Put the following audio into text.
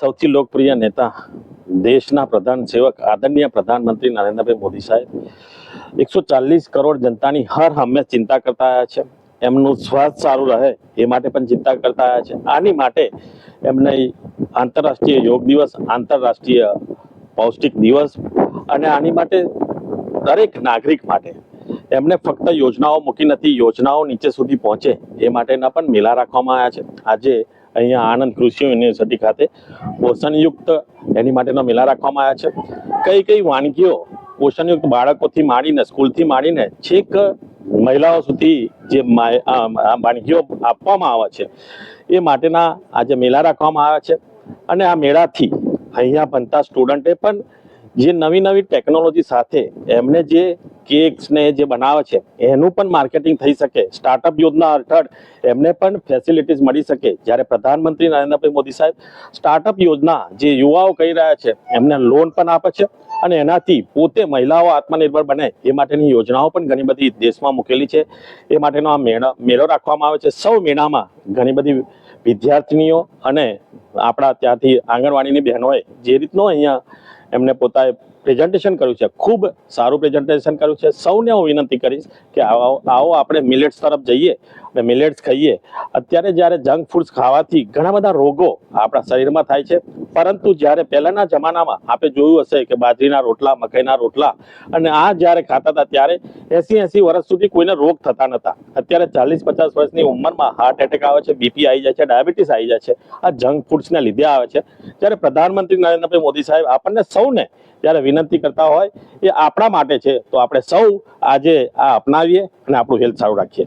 સૌથી લોકપ્રિય નેતા, દેશના પ્રધાન સેવક, આદરણીય પ્રધાનમંત્રી નરેન્દ્રભાઈ મોદી સાહેબ, એકસો ચાલીસ કરોડ જનતાની હર હંમેશ ચિંતા કરતા આવ્યા છે. એમનું સ્વાસ્થ્ય સારું રહે એ માટે પણ ચિંતા કરતા આવ્યા છે. આની માટે એમને આંતરરાષ્ટ્રીય યોગ દિવસ, આંતરરાષ્ટ્રીય પૌષ્ટિક દિવસ અને આની માટે દરેક નાગરિક માટે એમને ફક્ત યોજનાઓ મૂકી નથી, યોજનાઓ નીચે સુધી પહોંચે એ માટેના પણ મેળા રાખવામાં આવ્યા છે. આજે અહીંયા આનંદ કૃષિ યુનિવર્સિટી ખાતે પોષણયુક્ત એની માટેના મેળા રાખવામાં આવ્યા છે. કઈ કઈ વાનગીઓ પોષણયુક્ત બાળકોથી માંડીને, સ્કૂલથી માંડીને છેક મહિલાઓ સુધી જે વાનગીઓ આપવામાં આવે છે, એ માટેના આજે મેળા રાખવામાં આવ્યા છે. અને આ મેળાથી અહીંયા ભણતા સ્ટુડન્ટે પણ જે નવી નવી ટેકનોલોજી સાથે એમને જે કેક્સ ને જે બનાવે છે, એનું પણ માર્કેટિંગ થઈ શકે. સ્ટાર્ટઅપ યોજના હેઠળ એમને પણ ફેસિલિટીઝ મળી શકે. જ્યારે પ્રધાનમંત્રી નરેન્દ્રભાઈ મોદી સાહેબ સ્ટાર્ટઅપ યોજના જે યુવાઓ કહી રહ્યા છે, એમને લોન પણ આપે છે અને એનાથી પોતે મહિલાઓ આત્મનિર્ભર બને એ માટેની યોજનાઓ પણ ઘણી બધી દેશમાં મૂકેલી છે. એ માટેનો આ મેળો મેળો રાખવામાં આવે છે. સૌ મેળામાં ઘણી બધી વિદ્યાર્થીનીઓ અને આપણા ત્યાંથી આંગણવાડીની બહેનોએ જે રીતનો અહીંયા એમને પોતાએ પ્રેઝન્ટેશન કર્યું છે. ખૂબ સારું પ્રેઝન્ટેશન કર્યું છે. સૌને હું વિનંતી કરીશ કે આવો આવો આપણે મિલેટ્સ તરફ જઈએ અને મિલેટ્સ ખાઈએ. અત્યારે જ્યારે જંક ફૂડ્સ ખાવાથી ઘણા બધા રોગો આપણા શરીરમાં થાય છે. પરંતુ જ્યારે પહેલાના જમાનામાં આપણે જોયું હશે કે બાજરીના રોટલા, મકાઈના રોટલા અને આ જ્યારે ખાતા હતા ત્યારે એસી એસી વર્ષ સુધી કોઈને રોગ થતા નતા. અત્યારે ચાલીસ પચાસ વર્ષની ઉંમરમાં હાર્ટ એટેક આવે છે બીપી આવી જાય છે, ડાયાબિટીસ આવી જાય છે. આ જંક ફૂડ્સને લીધે આવે છે. જ્યારે પ્રધાનમંત્રી નરેન્દ્રભાઈ મોદી સાહેબ આપણને સૌને જ્યારે વિનંતી કરતા હોય એ આપણા માટે છે. તો આપણે સૌ આજે આ અપનાવીએ અને આપણું હેલ્થ સારું રાખીએ.